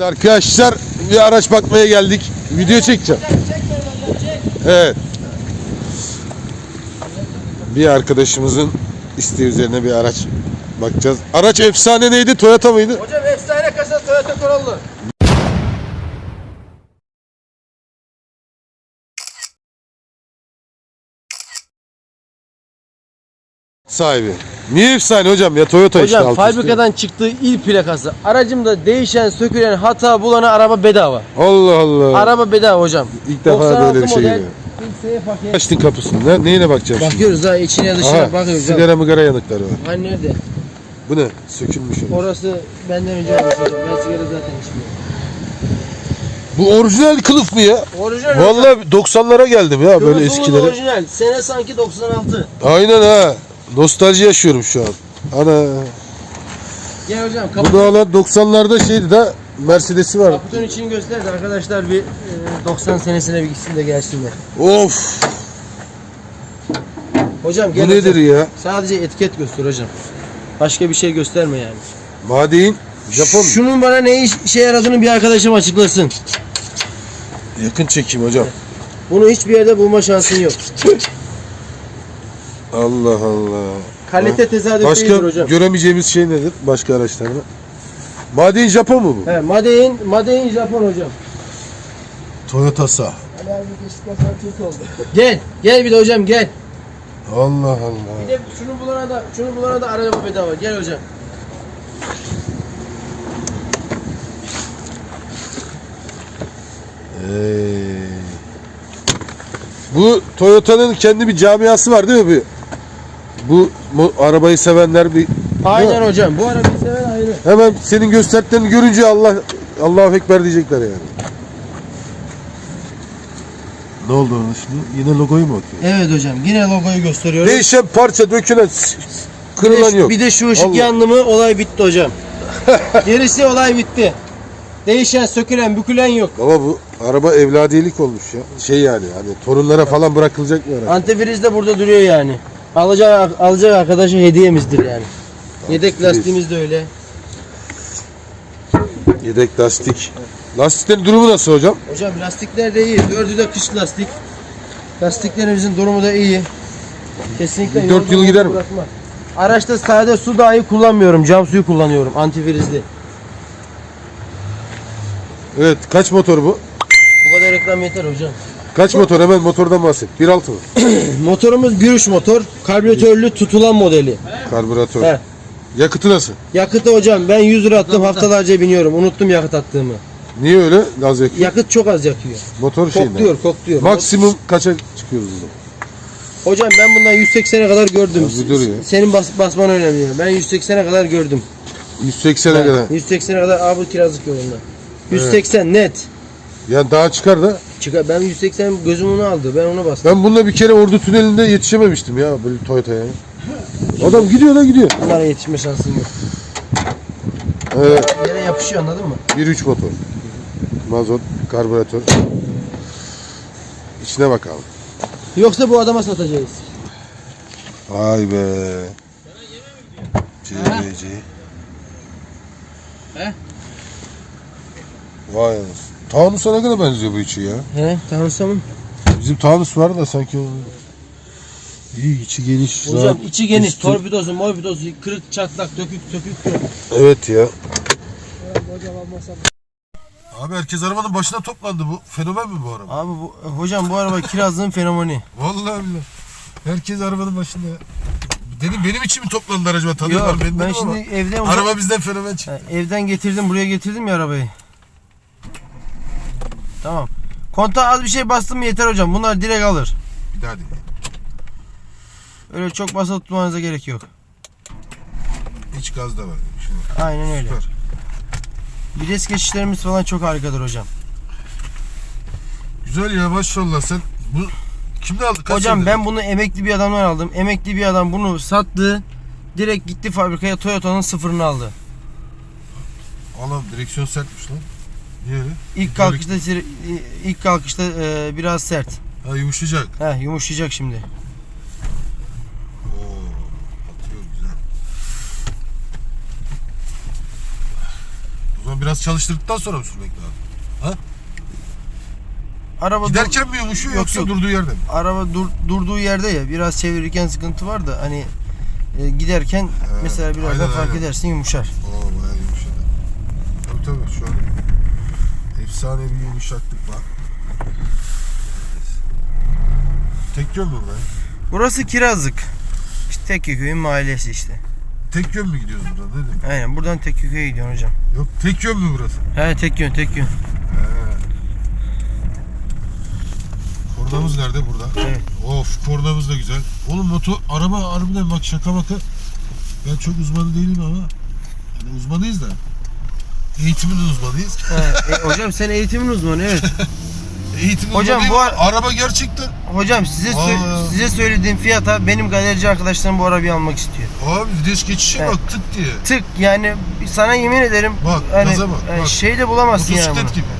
Arkadaşlar bir araç bakmaya geldik. Video çekeceğim. Evet. Bir arkadaşımızın isteği üzerine bir araç bakacağız. Araç efsane neydi? Toyota mıydı? Hocam efsane kasa Toyota Corolla. Sahibi. Niye efsane hocam ya Toyota işte Hocam alt üstü. fabrikadan çıktığı il plakası. Aracımda değişen, sökülen, hata bulana araba bedava. Allah Allah. Araba bedava hocam. İlk defa 96 böyle bir şey model, geliyor. Kimseye paket. Açtın kapısını. Ne, neyine bakacağım şimdi? Bakıyoruz ha içine dışına Aha, bakıyoruz. sigara mıgara yanıkları var. Hani nerede? Bu ne? Sökülmüş. Orası benden önce hocam. Ben sigara zaten içmiyorum. Bu orijinal kılıf mı ya? Orijinal hocam. Vallahi 90'lara geldim ya böyle Kılıfımız eskilere. orijinal. Sene sanki 96. Aynen ha. Nostalji yaşıyorum şu an. Ana. Gel hocam kapı, Bunu alan 90'larda şeydi de Mercedes'i var. kaputun içini göster de arkadaşlar bir e, 90 senesine bir gitsin de gelsinler. Of. Hocam Bu gel nedir hocam. ya? Sadece etiket göster hocam. Başka bir şey gösterme yani. Madein Japon. Şunun bana ne iş, işe yaradığını bir arkadaşım açıklasın. Yakın çekim hocam. Bunu hiçbir yerde bulma şansın yok. Allah Allah. Kalite tesadüf Başka hocam. göremeyeceğimiz şey nedir? Başka araçlarda. Madein Japon mu bu? He, Made in, Made in Japon hocam. Toyota'sa. Gel, gel bir de hocam gel. Allah Allah. Bir de şunu bulana da, şunu bulana da araba bedava. Gel hocam. Ey. Bu Toyota'nın kendi bir camiası var değil mi? Bu, bu, bu arabayı sevenler bir Aynen hocam. Bu arabayı seven ayrı. hemen senin gösterdiklerini görünce Allah Allahu Ekber diyecekler yani. Ne oldu ona şimdi? Yine logoyu mu bakıyor? Evet hocam. Yine logoyu gösteriyorum. Değişen parça dökülen s- Bir de, kırılan şu- yok. bir de şu ışık Allah. yandı mı olay bitti hocam. Gerisi olay bitti. Değişen, sökülen, bükülen yok. Baba bu araba evladiyelik olmuş ya. Şey yani hani torunlara falan bırakılacak bir araç. Antifriz de burada duruyor yani. Alacak alacak arkadaşa hediyemizdir yani. Yedek lastiğimiz de öyle. Yedek lastik. Lastiklerin durumu nasıl hocam? Hocam lastikler de iyi. Dördü de kış lastik. Lastiklerimizin durumu da iyi. Kesinlikle Bir dört yolda yıl gider mi? bırakma. Araçta sade su dahi kullanmıyorum. Cam suyu kullanıyorum. Antifrizli. Evet kaç motor bu? Bu kadar reklam yeter hocam. Kaç motor hemen motordan bahset. 1.6 mı? Motorumuz gürüş motor. Karbüratörlü tutulan modeli. Karbüratör. He. Yakıtı nasıl? Yakıtı hocam ben 100 lira attım haftalarca biniyorum. Unuttum yakıt attığımı. Niye öyle? Az yakıyor. Yakıt çok az yakıyor. Motor şeyinden. Kokluyor kokluyor. Maksimum kaça çıkıyoruz burada? Hocam ben bundan 180'e kadar gördüm. Ya bir dur ya. Senin bas, basman önemli. Ben 180'e kadar gördüm. 180'e kadar. 180'e kadar abi kirazlık yolunda. 180 net. Yani daha çıkar da. Çıkar. Ben 180 gözüm onu aldı. Ben onu bastım. Ben bununla bir kere Ordu Tüneli'nde yetişememiştim ya böyle Toyota'ya. Adam gidiyor da gidiyor. Bunlara yetişme şansın yok. Evet. Yere yapışıyor anladın mı? 1.3 motor. Mazot, karbüratör. İçine bakalım. Yoksa bu adama satacağız. Vay be. CBC. He? Vay anasını. Taunus'a ne kadar benziyor bu içi ya? He tanrısamın. Bizim Taunus var da sanki o... İyi içi geniş. Hocam rahat, içi geniş. üstü- Torpidosu, morpidosu, kırık, çatlak, dökük, sökük yok. Evet ya. Abi herkes arabanın başına toplandı bu. Fenomen mi bu araba? Abi bu, hocam bu araba kirazlığın fenomeni. Vallahi billahi. Herkes arabanın başında. Dedim benim için mi toplandılar acaba? Tanıyorlar Yok beni ben şimdi ama evden Araba bizden fenomen çıktı. Evden getirdim buraya getirdim ya arabayı. Tamam. Kontağa az bir şey bastım mı yeter hocam. Bunlar direkt alır. Bir daha dinle. Öyle çok basılı tutmanıza gerek yok. İç gaz da var. Şimdi. Aynen öyle. Süper. Vites geçişlerimiz falan çok harikadır hocam. Güzel ya maşallah sen bu kimde aldın? Kaç hocam ben bunu emekli bir adamdan aldım. Emekli bir adam bunu sattı. Direkt gitti fabrikaya Toyota'nın sıfırını aldı. Allah'ım direksiyon sertmiş lan. İlk kalkışta ilk kalkışta e, biraz sert. Ha yumuşayacak. Heh, yumuşayacak şimdi. Oo, atıyor güzel. O zaman? Biraz çalıştırdıktan sonra mı sürmek lazım? Araba dur- Giderken mi yumuşuyor Yok, yoksa yok. durduğu yerde mi? araba dur- durduğu yerde ya biraz çevirirken sıkıntı var da hani e, giderken mesela birazdan aynen, fark aynen. edersin yumuşar. Oo bayağı yumuşadı. Tabii tabii şu an efsane bir yumuşaklık var. Tek yön mü buraya? Burası Kirazlık. İşte Tekkeköy'ün mahallesi işte. Tek yön mü gidiyoruz buradan? Ne demek? Aynen buradan Tekkeköy'e gidiyorsun hocam. Yok tek yön mü burası? He tek yön tek yön. Kornamız nerede? Burada. Evet. Of kornamız da güzel. Oğlum motor, araba harbiden bak şaka maka. Ben çok uzmanı değilim ama. Yani uzmanıyız da. Eğitimin uzmanıyız. He, e, hocam sen eğitimin uzmanı evet. Eğitim Hocam, bu ar- araba gerçekten. Hocam size sö- Aa. size söylediğim fiyata benim galerici arkadaşlarım bu arabayı almak istiyor. Abi vites geçişe Evet. bak tık diye. Tık yani sana yemin ederim Bak, hani, gaza bak, e, bak. şey de bulamazsın yani. Motosiklet bunu. gibi.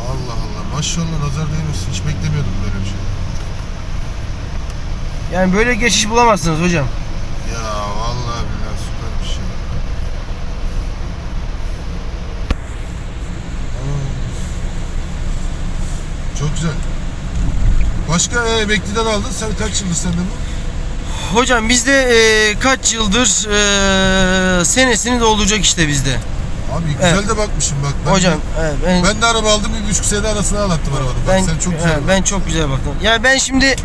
Allah Allah maşallah nazar değmesin. Hiç beklemiyordum böyle bir şey. Yani böyle geçiş bulamazsınız hocam. Ya vallahi billahi süper bir şey. Aa. Çok güzel. Başka e, emekliden aldın. Sen kaç yıldır sende bu? Hocam bizde e, kaç yıldır e, senesini dolduracak işte bizde. Abi güzel Evet. de bakmışım bak. Ben Hocam de, evet, ben ben de araba aldım bir buçuk sene arasına anlattım arabanı. Bak ben sen çok güzel. he, ben çok güzel baktım. Ya ben şimdi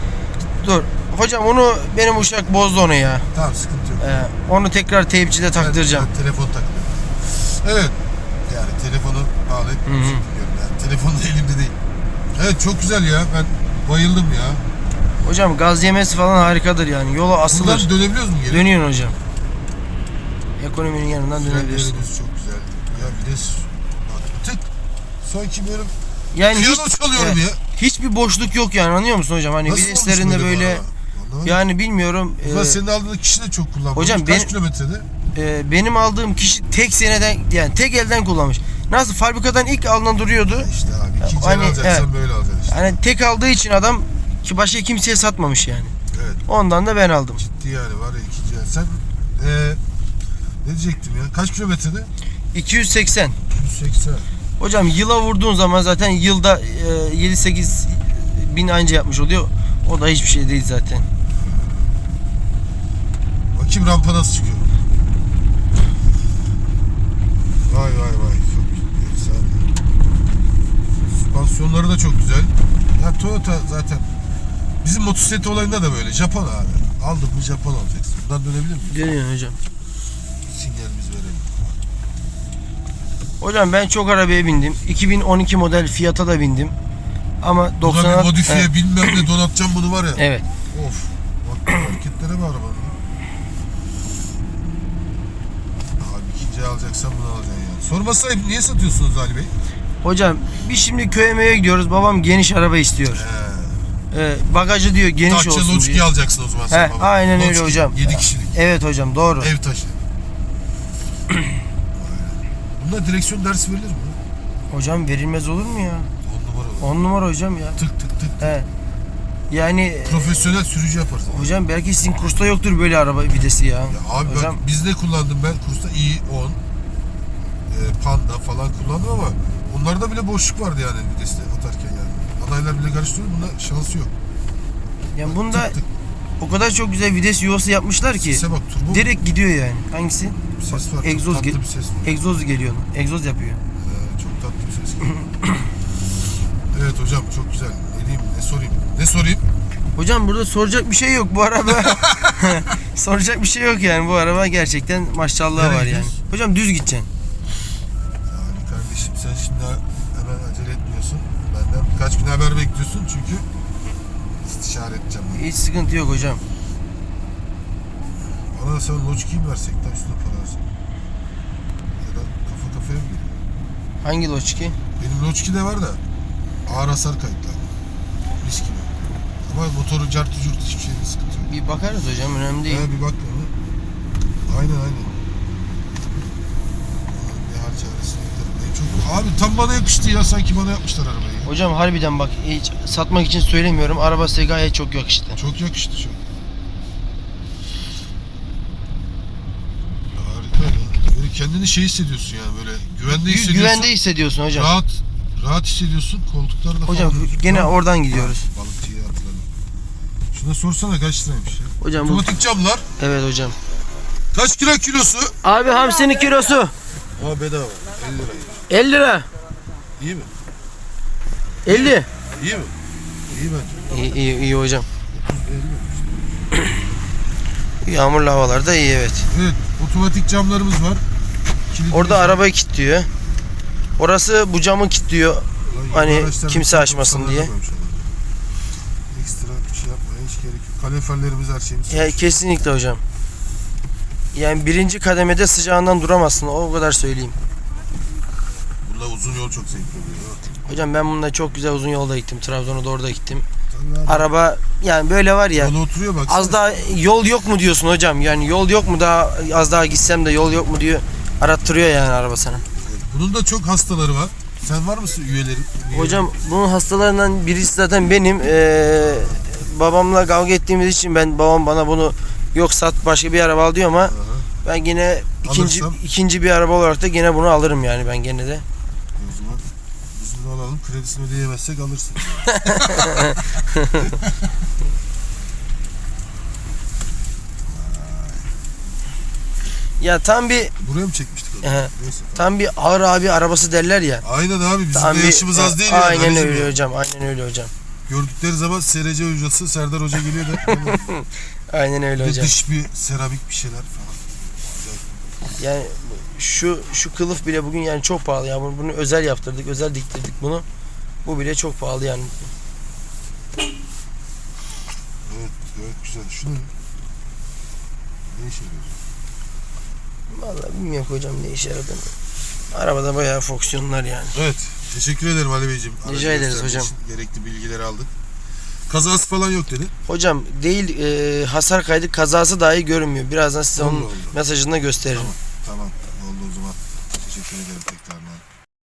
dur. Hocam onu benim uşak bozdu onu ya. Tamam sıkıntı yok. E, onu tekrar teypçide taktıracağım. Ben, ben telefon takıyorum. Evet. Yani telefonu bağlayıp Hı yani. Telefon da elimde değil. Evet çok güzel ya. Ben bayıldım ya. Hocam gaz yemesi falan harikadır yani. Yola asılır. Buradan dönebiliyoruz mu geri? Dönüyorsun hocam. Ekonominin yanından dönebilirsin. Frenlerimiz çok güzel. Ya bir de s- bak tık. Sanki böyle Yani hiç, piyano çalıyorum evet, ya. hiçbir boşluk yok yani anlıyor musun hocam? Hani Nasıl olmuş böyle araba? Vallahi. yani bilmiyorum. Ulan e, senin aldığın kişi de çok kullanmış. Hocam Kaç benim- kilometrede? e, benim aldığım kişi tek seneden yani tek elden kullanmış. Nasıl fabrikadan ilk alınan duruyordu. İşte abi ikinci Hani, alacaksan evet. böyle alacaksın işte. Hani tek aldığı için adam ki başka kimseye satmamış yani. Evet. Ondan da ben aldım. Ciddi yani var ya ikinci el. Sen eee ne diyecektim ya? Kaç kilometrede? 280. 180. Hocam yıla vurduğun zaman zaten yılda e, 7-8 bin anca yapmış oluyor. O da hiçbir şey değil zaten. Bakayım rampa nasıl çıkıyor. Vay vay vay. Çok efsane. Süspansiyonları da çok güzel. Ya Toyota zaten bizim motosiklet olayında da böyle. Japon abi. Aldın mı Japon alacaksın. Buradan dönebilir miyiz? Dönüyor hocam. Sinyalimizi verelim. Hocam ben çok arabaya bindim. 2012 model Fiat'a da bindim. Ama Buna 90'a bir modifiye Evet. bilmem ne donatacağım bunu var ya. Evet. Of. Bak hareketlere mi arabanın? İkinci alacaksan bunu alacaksın yani. Sorma sahip niye satıyorsunuz Ali Bey? Hocam biz şimdi köye möye gidiyoruz. Babam geniş araba istiyor. Ee, bagajı diyor geniş Dacia olsun Loçki diyor. alacaksın o zaman sen He, baba. aynen öyle Loçki, hocam. 7 kişilik. Evet hocam doğru. Ev taşı. Bunda direksiyon dersi verilir mi? Hocam verilmez olur mu ya? 10 numara olur. 10 numara hocam ya. Tık tık tık. He. Yani Profesyonel sürücü yaparsın. hocam belki sizin kursta yoktur böyle araba vitesi ya. Ya abi hocam bak biz ne kullandım ben kursta i10 e, Panda falan kullandım ama onlarda bile boşluk vardı yani viteste atarken yani. Adaylar bile karıştırıyor bunda şansı yok. yani bunda Tık tık. o kadar çok güzel vites yuvası yapmışlar ki Sese bak turbo direkt gidiyor yani. Hangisi? bir ses var. çok egzoz tatlı ge- bir ses var. Egzoz geliyor. Egzoz yapıyor. Ee, çok tatlı bir ses evet hocam çok güzel. Ne diyeyim ne sorayım? Ne sorayım? Hocam burada soracak bir şey yok bu araba. soracak bir şey yok yani bu araba gerçekten maşallah Nereye var yani. Hocam düz gideceksin. Yani kardeşim sen şimdi hemen acele etmiyorsun. Benden birkaç gün haber bekliyorsun çünkü istişare edeceğim. bunu. Hiç sıkıntı yok hocam. Bana da sen Loçki'yi mi versek de üstüne para versin. Ya da kafa kafaya mı geliyor? Hangi Loçki? Benim Loçki de var da ağır hasar kayıtlar. Mis gibi. Ama motoru cartı curt hiçbir şeyde sıkıntı yok. Bir bakarız hocam önemli değil. Ha, bir bak ona. Aynen aynen. Bir hal. En çok... Abi tam bana yakıştı ya sanki bana yapmışlar arabayı. Hocam harbiden bak hiç satmak için söylemiyorum. Araba size gayet çok yakıştı. Çok yakıştı çok. Harika ya. kendini şey hissediyorsun yani böyle güvende Gü- hissediyorsun. güvende hissediyorsun hocam. Rahat rahat hissediyorsun. Koltuklarda Hocam falan. gene Tamam. oradan gidiyoruz. Balıkçıya atladım. Şuna sorsana kaç liraymış ya? Hocam bu Otomatik camlar Evet hocam. kaç kilo kilosu? Abi hamsinin kilosu Aa bedava. 50 lira. 50 lira. İyi mi? 50. İyi mi? İyi bence. İyi iyi, iyi hocam. 50 mi? Yağmurlu havalarda iyi evet. Evet, otomatik camlarımız var. Kilitli Orada arabayı kilitliyor. Orası bu camı kilitliyor. Hani kimse açmasın diye. Ekstra bir şey yapmaya hiç gerek yok. Kaloriferlerimiz her şeyimiz. Ya kesinlikle hocam. Yani birinci kademede sıcağından duramazsın. O kadar söyleyeyim. Bunda uzun yol çok zevkli oluyor. Hocam ben bununla çok güzel uzun yolda gittim. Trabzon'a doğru da gittim. Tabii. Araba yani böyle var ya. Yola oturuyor bak. Az daha yol yok mu diyorsun hocam? Yani yol yok mu daha az daha gitsem de yol yok mu diyor. Arattırıyor yani araba sana. Bunun da çok hastaları var. Sen var mısın üyeleri? Hocam bunun hastalarından birisi zaten benim. Ee, babamla kavga ettiğimiz için ben babam bana bunu yok sat başka bir araba al diyor ama Aha. ben yine ikinci Alırsam? ikinci bir araba olarak da gene bunu alırım yani ben gene de. O zaman biz bunu alalım. Kredisini ödeyemezsek alırsın. Ya tam bir Buraya mı çekmiştik onu? Ehe. Neyse. tam bir ağır abi arabası derler ya. Aynen abi bizim Tam de bir- yaşımız az değil yani. Aynen öyle ya. hocam. Aynen öyle hocam. Gördükleri zaman SRC hocası Serdar Hoca geliyor da. Aynen öyle Bir hocam. dış bir seramik bir şeyler falan. Yani şu şu kılıf bile bugün yani çok pahalı ya. Bunu, bunu özel yaptırdık, özel diktirdik bunu. Bu bile çok pahalı yani. Evet, evet güzel. Şunu ne işe yarıyor? Vallahi bilmiyorum hocam ne işe yaradığını. Arabada bayağı fonksiyonlar yani. Evet. Teşekkür ederim Ali Beyciğim. Rica Aracı ederiz gösterdiğin hocam. için Gerekli bilgileri aldık. Kazası falan yok dedi. Hocam değil e, hasar kaydı kazası dahi görünmüyor. Birazdan size onun Allah. mesajını da gösteririm. Tamam. Tamam. Oldu o zaman. Teşekkür ederim tekrardan.